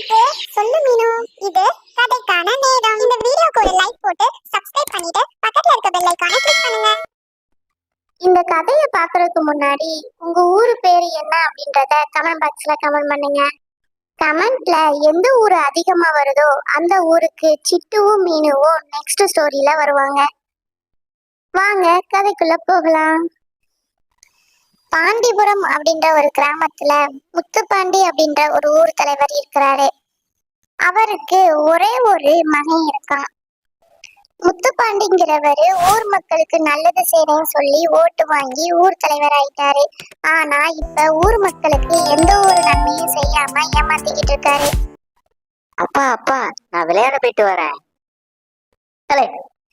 இருக்கு. சொல்லு மீனு. இது கதைக்கான நேரம். இந்த வீடியோக்கு ஒரு லைக் போட்டு சப்ஸ்கிரைப் பண்ணிட்டு பக்கத்துல இருக்க பெல் ஐகானை கிளிக் பண்ணுங்க. இந்த கதையை பாக்குறதுக்கு முன்னாடி உங்க ஊரு பேரு என்ன அப்படின்றத கமெண்ட் பாக்ஸ்ல கமெண்ட் பண்ணுங்க. கமெண்ட்ல எந்த ஊர் அதிகமா வருதோ அந்த ஊருக்கு சிட்டுவும் மீனுவும் நெக்ஸ்ட் ஸ்டோரியில வருவாங்க. வாங்க கதைக்குள்ள போகலாம். பாண்டிபுரம் அப்படின்ற ஒரு கிராமத்துல முத்துப்பாண்டி அப்படின்ற ஒரு ஊர் தலைவர் இருக்கிறாரு. அவருக்கு ஒரே ஒரு மகன் இருக்கான். முத்துப்பாண்டிங்கிறவரு ஊர் மக்களுக்கு நல்லது செய்யறேன்னு சொல்லி ஓட்டு வாங்கி ஊர் தலைவர் ஆயிட்டாரு. ஆனா இப்ப ஊர் மக்களுக்கு எந்த ஒரு நன்மையும் செய்யாம ஏமாத்திக்கிட்டு இருக்காரு. அப்பா அப்பா நான் விளையாட போயிட்டு வரேன். தலை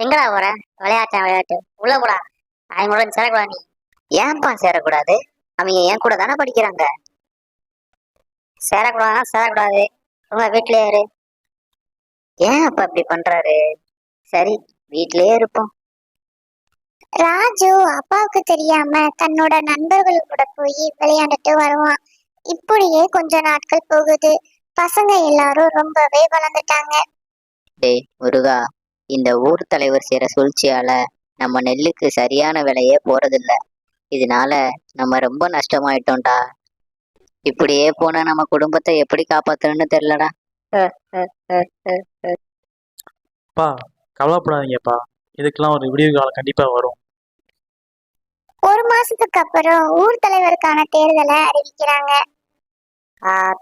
எங்கடா போற? விளையாட்டேன் விளையாட்டு? உள்ள போடா. அவங்களோட சேரக்கூடாது ஏன்பா சேரக்கூடாது? அவங்க என் கூட தானே படிக்கிறாங்க. சேரக்கூடாதுன்னா சேரக்கூடாது. உங்க வீட்லயே இரு. ஏன் அப்பா இப்படி பண்றாரு? சரி வீட்லயே இருப்போம். ராஜு அப்பாவுக்கு தெரியாம தன்னோட நண்பர்கள் கூட போய் விளையாண்டுட்டு வருவான். இப்படியே கொஞ்ச நாட்கள் போகுது. பசங்க எல்லாரும் ரொம்பவே வளர்ந்துட்டாங்க. டேய் முருகா இந்த ஊர் தலைவர் செய்யற சூழ்ச்சியால நம்ம நெல்லுக்கு சரியான விலையே போறதில்ல. இதனால நம்ம ரொம்ப நஷ்டமாயிட்டோம்டா. இப்படியே போனா நம்ம குடும்பத்தை எப்படி காப்பாத்தணும்னு தெரியலடா. அப்பா கவலைப்படாதீங்கப்பா. இதுக்கெல்லாம் ஒரு விடிவு காலம் கண்டிப்பா வரும். ஒரு மாசத்துக்கு அப்புறம் ஊர் தலைவருக்கான தேர்தலை அறிவிக்கிறாங்க.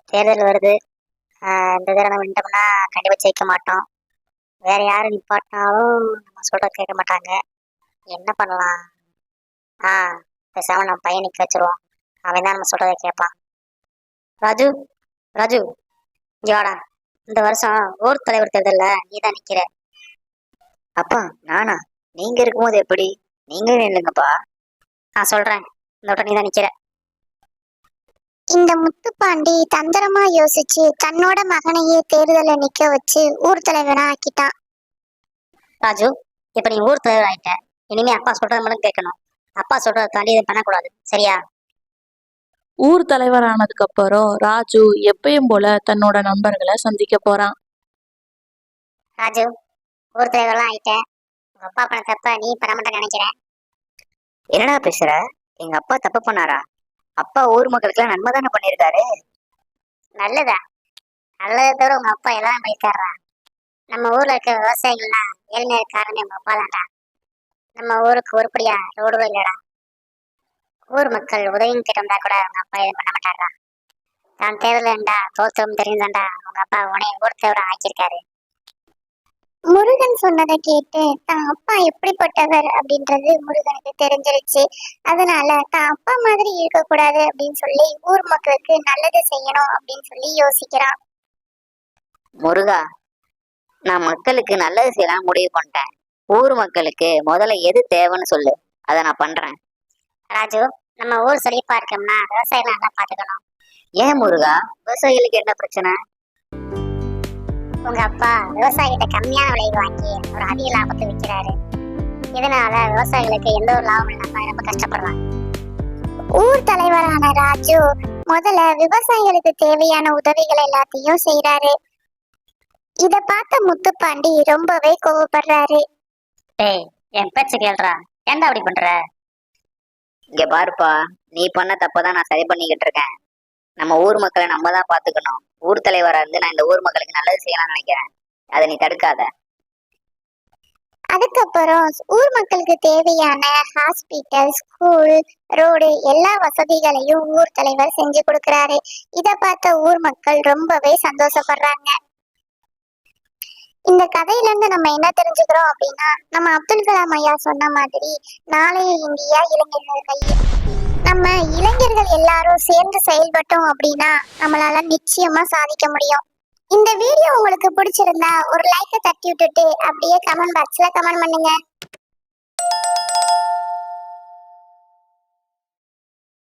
தேர்தல் வருது. இந்த தடவை நம்ம நின்றோம்னா கண்டிப்பா ஜெயிக்க மாட்டோம். வேற யாரு நிப்பாட்டினாலும் நம்ம சொல்றத கேட்க மாட்டாங்க. என்ன பண்ணலாம்? ஆஹ் பேசாம நம்ம பையன் நிக்க வச்சிருவோம். அவன் தான் நம்ம சொல்றத கேட்பான். ராஜு ராஜு வாடா. இந்த வருஷம் ஊர் தலைவர் தேர்தல்ல நீ தான் நிக்கிற. அப்பா நானா? நீங்க இருக்கும்போது எப்படி? நீங்க நில்லுங்கப்பா. நான் சொல்றேன். இந்த வட்டம் நீ தான் நிக்கிற. இந்த முத்துப்பாண்டி தந்திரமா யோசிச்சு தன்னோட மகனையே தேர்தலை நிக்க வச்சு ஊர் தலைவனா ஆக்கிட்டான் ராஜு இப்ப நீ ஊர் தலைவர் ஆயிட்ட இனிமே அப்பா சொல்றத மட்டும் கேட்கணும். அப்பா சொல்றத தாண்டி இதை பண்ணக்கூடாது. சரியா? ஊர் தலைவரானதுக்கு அப்புறம் ராஜு எப்பயும் போல தன்னோட நண்பர்களை சந்திக்க போறான். ராஜு ஊர் தலைவர்லாம் ஆயிட்டேன் உங்க அப்பா பண்ண தப்ப நீ பண்ண மாட்டேன்னு நினைக்கிறேன். என்னடா பேசுற? எங்க அப்பா தப்பு பண்ணாரா? அப்பா ஊர் மக்களுக்கு நன்மை தானே பண்ணிருக்காரு நல்லதா? நல்லதை தவிர உங்க அப்பா எல்லாம் பண்ணிருக்காரா நம்ம ஊர்ல இருக்க விவசாயிகள்லாம் ஏழ்மையா காரணம் உங்க அப்பா தான்டா நம்ம ஊருக்கு உருப்படியா ரோடு இல்லடா. ஊர் மக்கள் உதவியும் கேட்டா கூட உங்க அப்பா எதுவும் பண்ண மாட்டாரா தான் தேவையில்லண்டா தோத்தம் தெரியுதாண்டா உங்க அப்பா உனைய ஊர் தலைவரா ஆக்கியிருக்காரு. முருகன் சொன்னதை கேட்டு தான் அப்பா எப்படிப்பட்டவர்? அப்படின்றது முருகனுக்கு தெரிஞ்சிருச்சு. அதனால தான் அப்பா மாதிரி இருக்கக்கூடாது அப்படின்னு சொல்லி ஊர் மக்களுக்கு நல்லது செய்யணும் அப்படின்னு சொல்லி யோசிக்கிறான். முருகா நான் மக்களுக்கு நல்லது செய்யலாம் முடிவு பண்ணிட்டேன். ஊர் மக்களுக்கு முதல்ல எது தேவைன்னு சொல்லு. அதை நான் பண்றேன். ராஜு நம்ம ஊர் செழிப்பா இருக்கோம்னா விவசாயம் நல்லா பாத்துக்கணும் ஏன் முருகா? விவசாயிகளுக்கு என்ன பிரச்சனை? உங்க அப்பா விவசாயிகிட்ட கம்மியான விலைக்கு வாங்கி ஒரு அதிக லாபத்தை விற்கிறாரு. இதனால விவசாயிகளுக்கு எந்த ஒரு லாபம் இல்லாம ரொம்ப கஷ்டப்படுறாங்க. ஊர் தலைவரான ராஜு முதல்ல விவசாயிகளுக்கு தேவையான உதவிகள் எல்லாத்தையும் செய்யறாரு இத பார்த்த முத்துப்பாண்டி ரொம்பவே கோவப்படுறாரு. டேய் என் பேச்ச கேள்றா ஏன்டா அப்படி பண்ற? இங்க பாருப்பா நீ பண்ண தப்பதான் நான் சரி பண்ணிக்கிட்டு இருக்கேன். நம்ம ஊர் மக்களை நம்ம தான் பாத்துக்கணும். ஊர் தலைவரா இருந்து நான் இந்த ஊர் மக்களுக்கு நல்லது செய்யலாம்னு நினைக்கிறேன். அதை நீ தடுக்காத. அதுக்கப்புறம் ஊர் மக்களுக்கு தேவையான ஹாஸ்பிட்டல் ஸ்கூல் ரோடு எல்லா வசதிகளையும் ஊர் தலைவர் செஞ்சு கொடுக்கறாரு. இத பார்த்த ஊர் மக்கள் ரொம்பவே சந்தோஷப்படுறாங்க. இந்த கதையில இருந்து நம்ம என்ன தெரிஞ்சுக்கிறோம் அப்படின்னா நம்ம அப்துல் கலாம் ஐயா சொன்ன மாதிரி நாளைய இந்தியா இளைஞர்கள் கையில். நம்ம இளைஞர்கள் எல்லாரும் சேர்ந்து செயல்பட்டோம் அப்படின்னா நம்மளால நிச்சயமா சாதிக்க முடியும். இந்த வீடியோ உங்களுக்கு பிடிச்சிருந்தா ஒரு லைக்கை தட்டி விட்டுட்டு அப்படியே கமெண்ட் பாக்ஸ்ல கமெண்ட் பண்ணுங்க.